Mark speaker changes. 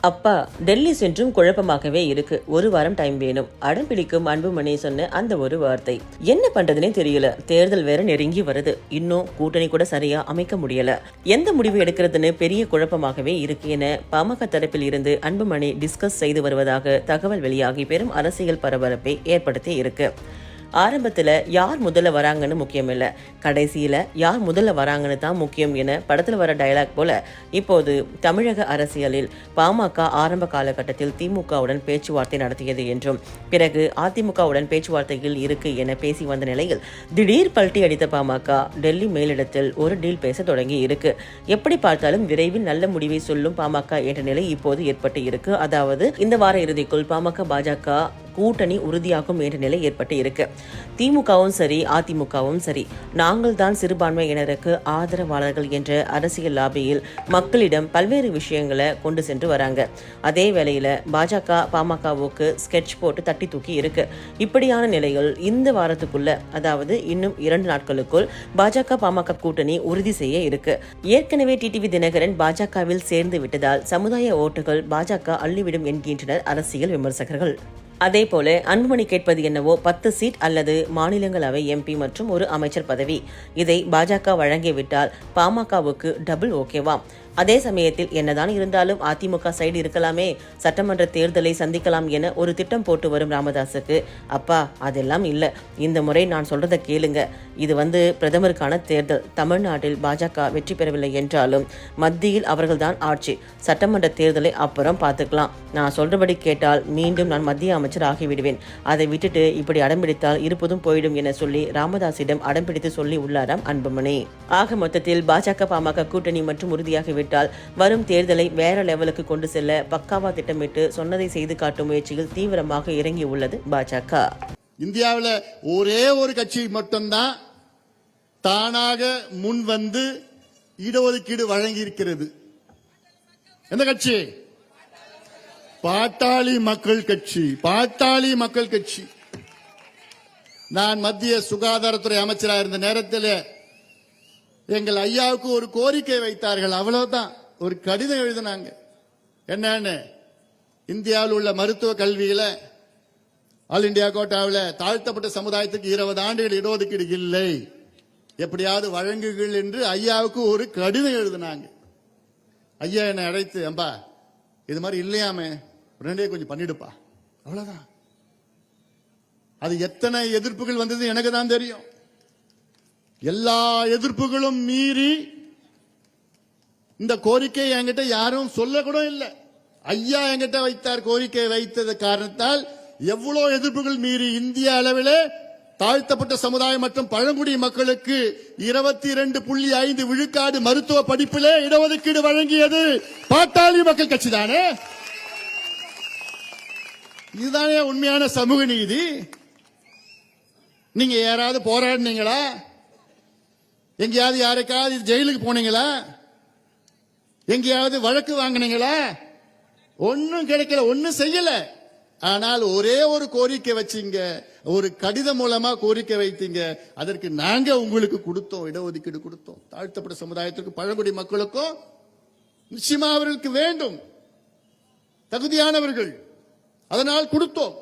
Speaker 1: அப்பா டெல்லி சென்றும் குழப்பமாகவே இருக்கு. ஒரு வாரம் டைம் வேணும். அடம் பிடிக்கும் அன்புமணி சொன்ன அந்த ஒரு வார்த்தை. என்ன பண்றதுனே தெரியல. தேர்தல் வேற நெருங்கி வருது. இன்னும் கூட்டணி கூட சரியா அமைக்க முடியல. எந்த முடிவு எடுக்கிறதுன்னு பெரிய குழப்பமாகவே இருக்கு என பாமக தரப்பில் இருந்து அன்புமணி டிஸ்கஸ் செய்து வருவதாக தகவல் வெளியாகி பெரும் அரசியல் பரபரப்பை ஏற்படுத்தி இருக்கு. ஆரம்பத்தில் யார் முதல்ல வராங்கன்னு முக்கியம் இல்லை. கடைசியில் யார் முதல்ல வராங்கன்னு தான் முக்கியம் என படத்தில் வர டயலாக் போல இப்போது தமிழக அரசியலில் பாமக ஆரம்ப காலகட்டத்தில் திமுகவுடன் பேச்சுவார்த்தை நடத்தியது என்றும் பிறகு அதிமுகவுடன் பேச்சுவார்த்தையில் இருக்கு என பேசி வந்த நிலையில் திடீர் பல்ட்டி அடித்த பாமக டெல்லி மேலிடத்தில் ஒரு டீல் பேச தொடங்கி இருக்கு. எப்படி பார்த்தாலும் விரைவில் நல்ல முடிவை சொல்லும் பாமக என்ற நிலை இப்போது ஏற்பட்டு இருக்கு. அதாவது இந்த வார இறுதிக்குள் பாமக பாஜக கூட்டணி உறுதியாகும் என்ற நிலை ஏற்பட்டு இருக்கு. திமுகவும் சரி அதிமுகவும் சரி நாங்கள் தான் சிறுபான்மையினருக்கு ஆதரவாளர்கள் என்ற அரசியல் லாபியில் மக்களிடம் பல்வேறு விஷயங்களை கொண்டு சென்று வராங்க. அதே வேளையில பாஜக பாமகவுக்கு ஸ்கெட்ச் போட்டு தட்டி தூக்கி இருக்கு. இப்படியான நிலையில் இந்த வாரத்துக்குள்ள அதாவது இன்னும் இரண்டு நாட்களுக்குள் பாஜக பாமக கூட்டணி உறுதி செய்ய இருக்கு. ஏற்கனவே டிடிவி தினகரன் பாஜகவில் சேர்ந்து விட்டதால் சமுதாய ஓட்டுகள் பாஜக அள்ளிவிடும் என்கின்றனர் அரசியல் விமர்சகர்கள். அதே போல அன்புமணி கேட்பது என்னவோ பத்து சீட் அல்லது மாநிலங்களவை எம்பி மற்றும் ஒரு அமைச்சர் பதவி. இதை பாஜக வழங்கிவிட்டால் பாமகவுக்கு டபுள் ஓகேவாம் அதே சமயத்தில் என்னதான் இருந்தாலும் அதிமுக சைடு இருக்கலாமே சட்டமன்ற தேர்தலை சந்திக்கலாம் என ஒரு திட்டம் போட்டு வரும் ராமதாஸுக்கு. அப்பா அதெல்லாம் இல்லை. இந்த முறை நான் சொல்றதை கேளுங்க. இது வந்து பிரதமருக்கான தேர்தல். தமிழ்நாட்டில் பாஜக வெற்றி பெறவில்லை என்றாலும் மத்தியில் அவர்கள்தான் ஆட்சி. சட்டமன்ற தேர்தலை அப்புறம் பார்த்துக்கலாம். நான் சொல்றபடி கேட்டால் மீண்டும் நான் மத்திய அமைச்சர் ஆகிவிடுவேன். அதை விட்டுட்டு இப்படி அடம்பிடித்தால் இருப்பதும் போயிடும் என சொல்லி ராமதாஸிடம் அடம்பிடித்து சொல்லி உள்ளாராம் அன்புமணி. ஆக மொத்தத்தில் பாஜக பாமக கூட்டணி மற்றும் உறுதியாகிவிட்டால் வரும் தேர்தலை வேற லெவலுக்கு கொண்டு செல்ல பக்காவா திட்டமிட்டு சொன்னதை செய்து காட்டும் முயற்சியில் தீவிரமாக இறங்கி உள்ளது பாஜக.
Speaker 2: இந்தியாவில் ஒரே ஒரு கட்சி மட்டும்தான் தானாக முன் வந்து இடஒதுக்கீடு வழங்கி இருக்கிறது எந்த கட்சி? பாட்டாளி மக்கள் கட்சி. பாட்டாளி மக்கள் கட்சி. நான் மத்திய சுகாதாரத்துறை அமைச்சராக இருந்த நேரத்தில் எங்கள் ஐயாவுக்கு ஒரு கோரிக்கை வைத்தார்கள் அவ்வளவுதான். ஒரு கடிதம் எழுதினாங்க. என்னன்னு? இந்தியாவில் உள்ள மருத்துவ கல்வியில ஆல் இந்தியா கோட்டாவில் தாழ்த்தப்பட்ட சமுதாயத்துக்கு இருபது ஆண்டுகள் இடஒதுக்கீடு இல்லை. எப்படியாவது வழங்குகள் என்று ஐயாவுக்கு ஒரு கடிதம் எழுதினாங்க. ஐயா என்னை அழைத்து அம்பா இது மாதிரி இல்லையாமே? உடனே கொஞ்சம் பண்ணிடுப்பா. அவ்வளவுதான். அது எத்தனை எதிர்ப்புகள் வந்தது எனக்கு தான் தெரியும். எல்லா எதிர்ப்புகளும் மீறி இந்த கோரிக்கை என்கிட்ட யாரும் சொல்ல கூட இல்லை. ஐயா என்கிட்ட வைத்தார் கோரிக்கை வைத்தது காரணத்தால் எவ்வளவு எதிர்ப்புகள் மீறி இந்திய அளவிலே தாழ்த்தப்பட்ட சமுதாயம் மற்றும் பழங்குடி மக்களுக்கு இருபத்தி இரண்டு புள்ளி ஐந்து விழுக்காடு மருத்துவ படிப்பிலே இடஒதுக்கீடு வழங்கியது பாட்டாளி மக்கள் கட்சி தானே? இதுதானே உண்மையான சமூக நீதி? நீங்க யாராவது போராடினீங்களா? எங்கேயாவது யாருக்காவது ஜெயிலுக்கு போனீங்களா? எங்கேயாவது வழக்கு வாங்கினீங்களா? ஒன்னும் கிடைக்கல ஒன்னும் செய்யல. ஆனால் ஒரே ஒரு கோரிக்கை வச்சீங்க. ஒரு கடிதம் மூலமா கோரிக்கை வைத்தீங்க. அதற்கு நாங்க உங்களுக்கு கொடுத்தோம் இடஒதுக்கீடு கொடுத்தோம். தாழ்த்தப்பட்ட சமுதாயத்திற்கு பழங்குடி மக்களுக்கும் நிச்சயமா அவர்களுக்கு வேண்டும். தகுதியானவர்கள். அதனால் கொடுத்தோம்.